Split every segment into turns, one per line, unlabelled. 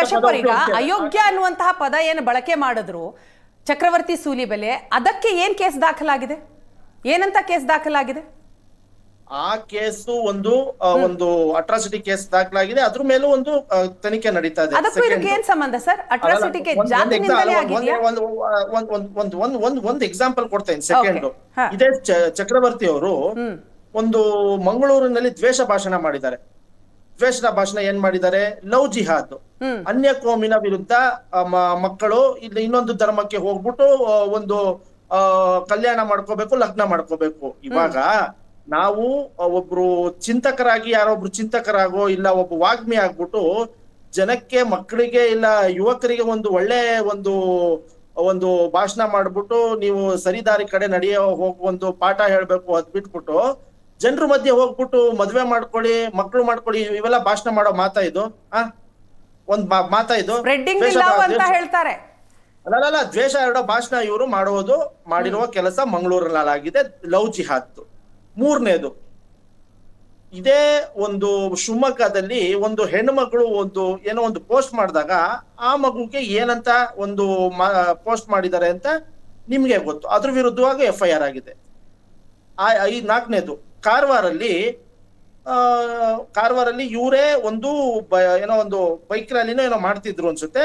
ಕಶ್ಯಪ್
ಈಗ
ಅಯೋಗ್ಯ ಅನ್ನುವಂತಹ ಪದ ಏನು ಬಳಕೆ ಮಾಡಿದ್ರು ಚಕ್ರವರ್ತಿ ಸೂಲಿ ಬೆಲೆ ಅದಕ್ಕೆ ಏನ್ ಕೇಸ್ ದಾಖಲಾಗಿದೆ? ಏನಂತ ಕೇಸ್ ದಾಖಲಾಗಿದೆ?
ಆ ಕೇಸು ಒಂದು ಒಂದು ಅಟ್ರಾಸಿಟಿ ಕೇಸ್ ದಾಖಲಾಗಿದೆ. ಅದ್ರ ಮೇಲೂ ಒಂದು ತನಿಖೆ ನಡೀತಾ ಇದೆ.
ಅದಕ್ಕೂ
Second-
ಇದಕ್ಕೆ ಏನ್ ಸಂಬಂಧ ಸರ್? ಅಟ್ರಾಸಿಟಿಗೆ
ಒಂದ್- ಒಂದ್
ಜಾತಿನಿಂದಲೇ
exa-
ಆಗಿದೆಯಾ?
ಒಂದ್- ಒಂದ್- ಎಕ್ಸಾಂಪಲ್ ಕೊಡ್ತೇನೆ ಸೆಕೆಂಡ್. ಇದೇ ಚಕ್ರವರ್ತಿ ಅವರು ಒಂದು ಮಂಗಳೂರಿನಲ್ಲಿ ದ್ವೇಷ ಭಾಷಣ ಮಾಡಿದ್ದಾರೆ. ದ್ವೇಷದ ಭಾಷಣ ಏನ್ ಮಾಡಿದ್ದಾರೆ? ಲವ್ ಜಿಹಾದ್. ಅನ್ಯ ಕೋಮಿನ ವಿರುದ್ಧ ಮಕ್ಕಳು ಇಲ್ಲಿ ಇನ್ನೊಂದು ಧರ್ಮಕ್ಕೆ ಹೋಗ್ಬಿಟ್ಟು ಒಂದು ಆ, ಕಲ್ಯಾಣ ಮಾಡ್ಕೋಬೇಕು ಲಗ್ನ ಮಾಡ್ಕೋಬೇಕು. ಇವಾಗ ನಾವು ಒಬ್ರು ಚಿಂತಕರಾಗಿ ಯಾರೊಬ್ರು ಚಿಂತಕರಾಗೋ ಇಲ್ಲ ಒಬ್ಬ ವಾಗ್ಮಿ ಆಗ್ಬಿಟ್ಟು ಜನಕ್ಕೆ ಮಕ್ಕಳಿಗೆ ಇಲ್ಲ ಯುವಕರಿಗೆ ಒಂದು ಒಳ್ಳೆ ಒಂದು ಒಂದು ಭಾಷಣ ಮಾಡ್ಬಿಟ್ಟು ನೀವು ಸರಿದಾರಿ ಕಡೆ ನಡೆಯೋ ಹೋಗ್ ಒಂದು ಪಾಠ ಹೇಳ್ಬೇಕು ಅದ್ ಬಿಟ್ಬಿಟ್ಟು ಜನರ ಮಧ್ಯೆ ಹೋಗ್ಬಿಟ್ಟು ಮದ್ವೆ ಮಾಡ್ಕೊಳ್ಳಿ ಮಕ್ಕಳು ಮಾಡ್ಕೊಳ್ಳಿ ಇವೆಲ್ಲ ಭಾಷಣ ಮಾಡೋ ಮಾತಾ ಇದು? ಆ? ಒಂದ್ ಮಾತಾ ಇದು?
ಹೇಳ್ತಾರೆ.
ಅಲ್ಲಲ್ಲ ದ್ವೇಷ ಎರಡೋ ಭಾಷಣ ಇವರು ಮಾಡುವುದು ಮಾಡಿರುವ ಕೆಲಸ ಮಂಗಳೂರಿನಲ್ಲಾಗಿದೆ ಲವ್ ಜಿಹಾದ್ ಮೂರನೇದು. ಇದೇ ಒಂದು ಶಿವಮೊಗ್ಗದಲ್ಲಿ ಒಂದು ಹೆಣ್ಣು ಒಂದು ಏನೋ ಒಂದು ಪೋಸ್ಟ್ ಮಾಡಿದಾಗ ಆ ಮಗುಗೆ ಏನಂತ ಒಂದು ಪೋಸ್ಟ್ ಮಾಡಿದ್ದಾರೆ ಅಂತ ನಿಮ್ಗೆ ಗೊತ್ತು. ಅದ್ರ ವಿರುದ್ಧವಾಗಿ ಎಫ್ ಐ ಆರ್ ಆಗಿದೆ. ಆ ಈ ನಾಲ್ಕನೇದು. ಕಾರವಾರಲ್ಲಿ ಕಾರವಾರಲ್ಲಿ ಇವರೇ ಒಂದು ಏನೋ ಒಂದು ಬೈಕ್ ರ್ಯಾಲಿನೋ ಏನೋ ಮಾಡ್ತಿದ್ರು ಅನ್ಸುತ್ತೆ.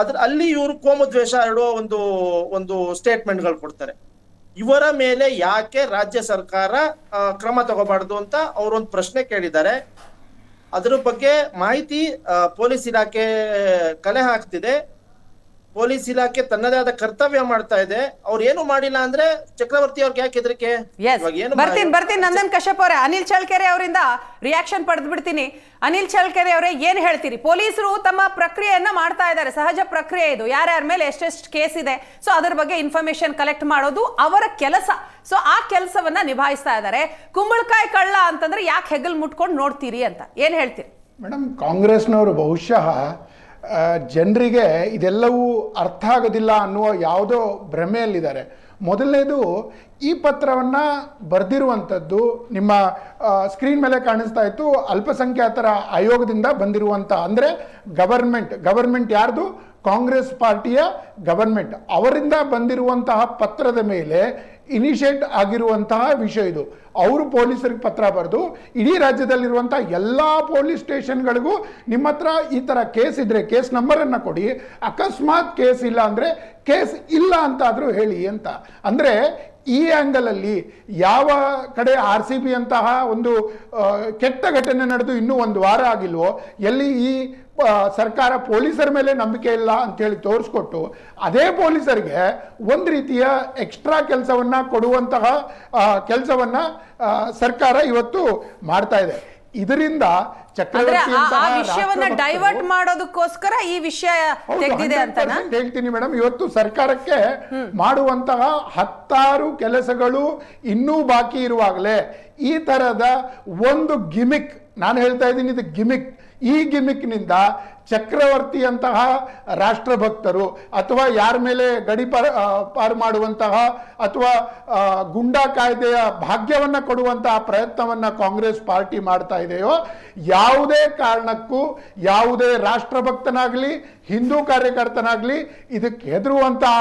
ಅದ್ರ, ಅಲ್ಲಿ ಇವರು ಕೋಮದ್ವೇಷ ದ್ವೇಷ ಇಡುವ ಒಂದು ಒಂದು ಸ್ಟೇಟ್ಮೆಂಟ್ಗಳು ಕೊಡ್ತಾರೆ. ಇವರ ಮೇಲೆ ಯಾಕೆ ರಾಜ್ಯ ಸರ್ಕಾರ ಕ್ರಮ ತಗೋಬಾರ್ದು ಅಂತ ಅವರೊಂದು ಪ್ರಶ್ನೆ ಕೇಳಿದ್ದಾರೆ. ಅದ್ರ ಬಗ್ಗೆ ಮಾಹಿತಿ ಪೊಲೀಸ್ ಇಲಾಖೆ ಕಲೆ ಹಾಕ್ತಿದೆ. ಪೊಲೀಸ್ ಇಲಾಖೆ ತನ್ನದೇ ಆದ ಕರ್ತವ್ಯ ಮಾಡ್ತಾ ಇದೆ. ಅವ್ರು ಏನು ಮಾಡಿಲ್ಲ ಅಂದ್ರೆ ಚಕ್ರವರ್ತಿ ಅವ್ರಿಗೆ ಯಾಕೆ ಹೆದರಿಕೆ?
ಬರ್ತೀನಿ ಬರ್ತೀನಿ ನಂದನ್ ಕಶ್ಯಪ್ ಅವರೇ. ಅನಿಲ್ ಚಳ್ಕೆರೆ ಅವರಿಂದ ರಿಯಾಕ್ಷನ್ ಪಡೆದು ಬಿಡ್ತೀನಿ. ಅನಿಲ್ ಚಳ್ಕೆರೆ ಅವರೇ ಏನ್ ಹೇಳ್ತೀರಿ? ಪೊಲೀಸರು ತಮ್ಮ ಪ್ರಕ್ರಿಯೆಯನ್ನ ಮಾಡ್ತಾ ಇದ್ದಾರೆ. ಸಹಜ ಪ್ರಕ್ರಿಯೆ ಇದು. ಯಾರ್ಯಾರ ಮೇಲೆ ಎಷ್ಟೆಷ್ಟು ಕೇಸ್ ಇದೆ. ಸೊ ಅದ್ರ ಬಗ್ಗೆ ಇನ್ಫಾರ್ಮೇಶನ್ ಕಲೆಕ್ಟ್ ಮಾಡೋದು ಅವರ ಕೆಲಸ. ಸೊ ಆ ಕೆಲಸವನ್ನ ನಿಭಾಯಿಸ್ತಾ ಇದ್ದಾರೆ. ಕುಂಬಳಕಾಯಿ ಕಳ್ಳ ಅಂತಂದ್ರೆ ಯಾಕೆ ಹೆಗಲ್ ಮುಟ್ಕೊಂಡು ನೋಡ್ತೀರಿ ಅಂತ. ಏನ್ ಹೇಳ್ತೀರಿ?
ಮೇಡಮ್ ಕಾಂಗ್ರೆಸ್ನವರು ಬಹುಶಃ ಜನರಿಗೆ ಇದೆಲ್ಲವೂ ಅರ್ಥ ಆಗೋದಿಲ್ಲ ಅನ್ನುವ ಯಾವುದೋ ಭ್ರಮೆಯಲ್ಲಿದ್ದಾರೆ. ಮೊದಲನೇದು, ಈ ಪತ್ರವನ್ನು ಬರೆದಿರುವಂಥದ್ದು ನಿಮ್ಮ ಸ್ಕ್ರೀನ್ ಮೇಲೆ ಕಾಣಿಸ್ತಾ ಇತ್ತು, ಅಲ್ಪಸಂಖ್ಯಾತರ ಆಯೋಗದಿಂದ ಬಂದಿರುವಂಥ, ಅಂದರೆ ಗವರ್ಮೆಂಟ್ ಗವರ್ಮೆಂಟ್ ಯಾರ್ದು? ಕಾಂಗ್ರೆಸ್ ಪಾರ್ಟಿಯ ಗವರ್ಮೆಂಟ್. ಅವರಿಂದ ಬಂದಿರುವಂತಹ ಪತ್ರದ ಮೇಲೆ ಇನಿಷಿಯೇಟ್ ಆಗಿರುವಂತಹ ವಿಷಯ ಇದು. ಅವರು ಪೊಲೀಸರಿಗೆ ಪತ್ರ ಬರೆದು, ಇಡೀ ರಾಜ್ಯದಲ್ಲಿರುವಂಥ ಎಲ್ಲ ಪೊಲೀಸ್ ಸ್ಟೇಷನ್ಗಳಿಗೂ ನಿಮ್ಮ ಹತ್ರ ಈ ಥರ ಕೇಸ್ ಇದ್ರೆ, ಕೇಸ್ ನಂಬರನ್ನು ಕೊಡಿ. ಅಕಸ್ಮಾತ್ ಕೇಸ್ ಇಲ್ಲ ಅಂದರೆ ಕೇಸ್ ಇಲ್ಲ ಅಂತಾದರೂ ಹೇಳಿ ಅಂತ. ಅಂದರೆ ಈ ಆ್ಯಂಗಲಲ್ಲಿ ಯಾವ ಕಡೆ ಆರ್ ಸಿ ಬಿ ಅಂತಹ ಒಂದು ಕೆಟ್ಟ ಘಟನೆ ನಡೆದು ಇನ್ನೂ ಒಂದು ವಾರ ಆಗಿಲ್ವೋ, ಎಲ್ಲಿ ಈ ಸರ್ಕಾರ ಪೊಲೀಸರ ಮೇಲೆ ನಂಬಿಕೆ ಇಲ್ಲ ಅಂತೇಳಿ ತೋರಿಸ್ಕೊಟ್ಟು, ಅದೇ ಪೊಲೀಸರಿಗೆ ಒಂದು ರೀತಿಯ ಎಕ್ಸ್ಟ್ರಾ ಕೆಲಸವನ್ನ ಕೊಡುವಂತಹ ಕೆಲಸವನ್ನ ಸರ್ಕಾರ ಇವತ್ತು ಮಾಡ್ತಾ ಇದೆ. ಇದರಿಂದ ಚಕ್ರವರ್ತಿ
ಆ- ಆ ವಿಷಯವನ್ನ ಡೈವರ್ಟ್ ಮಾಡೋದಕ್ಕೋಸ್ಕರ ಈ ವಿಷಯ
ಹೌದು,
ತೆಗೆದಿದೆ
100% ಹೇಳ್ತೀನಿ ಮೇಡಮ್. ಇವತ್ತು ಸರ್ಕಾರಕ್ಕೆ ಮಾಡುವಂತಹ ಹತ್ತಾರು ಕೆಲಸಗಳು ಇನ್ನೂ ಬಾಕಿ ಇರುವಾಗಲೇ ಈ ತರದ ಒಂದು ಗಿಮಿಕ್ ನಾನು ಹೇಳ್ತಾ ಇದ್ದೀನಿ ಇದು ಗಿಮಿಕ್. ಈ ಗಿಮಿಕ್ನಿಂದ ಚಕ್ರವರ್ತಿಯಂತಹ ರಾಷ್ಟ್ರಭಕ್ತರು ಅಥವಾ ಯಾರ ಮೇಲೆ ಗಡಿ ಪಾರ್ ಆ, ಪಾರು ಮಾಡುವಂತಹ ಅಥವಾ ಗುಂಡಾ ಕಾಯ್ದೆಯ ಭಾಗ್ಯವನ್ನು ಕೊಡುವಂತಹ ಪ್ರಯತ್ನವನ್ನು ಕಾಂಗ್ರೆಸ್ ಪಾರ್ಟಿ ಮಾಡ್ತಾ ಇದೆಯೋ ಯಾವುದೇ ಕಾರಣಕ್ಕೂ ಯಾವುದೇ ರಾಷ್ಟ್ರಭಕ್ತನಾಗಲಿ ಹಿಂದೂ ಕಾರ್ಯಕರ್ತನಾಗಲಿ ಇದಕ್ಕೆ ಹೆದರುವಂತಹ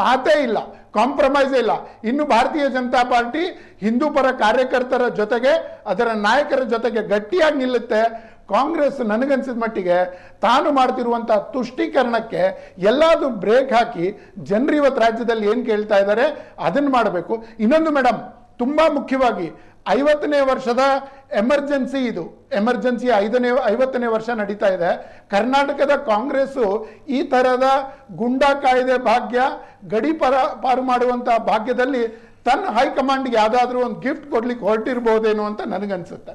ಮಾತೇ ಇಲ್ಲ ಕಾಂಪ್ರಮೈಸ್ ಇಲ್ಲ. ಇನ್ನು ಭಾರತೀಯ ಜನತಾ ಪಾರ್ಟಿ ಹಿಂದೂ ಪರ ಕಾರ್ಯಕರ್ತರ ಜೊತೆಗೆ ಅದರ ನಾಯಕರ ಜೊತೆಗೆ ಗಟ್ಟಿಯಾಗಿ ನಿಲ್ಲುತ್ತೆ. ಕಾಂಗ್ರೆಸ್ ನನಗನ್ಸಿದ ಮಟ್ಟಿಗೆ ತಾನು ಮಾಡ್ತಿರುವಂಥ ತುಷ್ಟೀಕರಣಕ್ಕೆ ಎಲ್ಲಾದರೂ ಬ್ರೇಕ್ ಹಾಕಿ ಜನರು ಇವತ್ತು ರಾಜ್ಯದಲ್ಲಿ ಏನು ಕೇಳ್ತಾ ಇದ್ದಾರೆ ಅದನ್ನು ಮಾಡಬೇಕು. ಇನ್ನೊಂದು ಮೇಡಮ್ ತುಂಬ ಮುಖ್ಯವಾಗಿ ಐವತ್ತನೇ ವರ್ಷದ ಎಮರ್ಜೆನ್ಸಿ ಇದು. ಎಮರ್ಜೆನ್ಸಿ ಐದನೇ, ಐವತ್ತನೇ ವರ್ಷ ನಡೀತಾ ಇದೆ. ಕರ್ನಾಟಕದ ಕಾಂಗ್ರೆಸ್ಸು ಈ ಥರದ ಗುಂಡಾ ಕಾಯ್ದೆ ಭಾಗ್ಯ, ಗಡಿ ಪರ, ಪಾರು ಮಾಡುವಂಥ ಭಾಗ್ಯದಲ್ಲಿ ತನ್ನ ಹೈಕಮಾಂಡ್ಗೆ ಯಾವುದಾದ್ರೂ ಒಂದು ಗಿಫ್ಟ್ ಕೊಡ್ಲಿಕ್ಕೆ ಹೊರಟಿರ್ಬೋದೇನೋ ಅಂತ ನನಗನ್ಸುತ್ತೆ.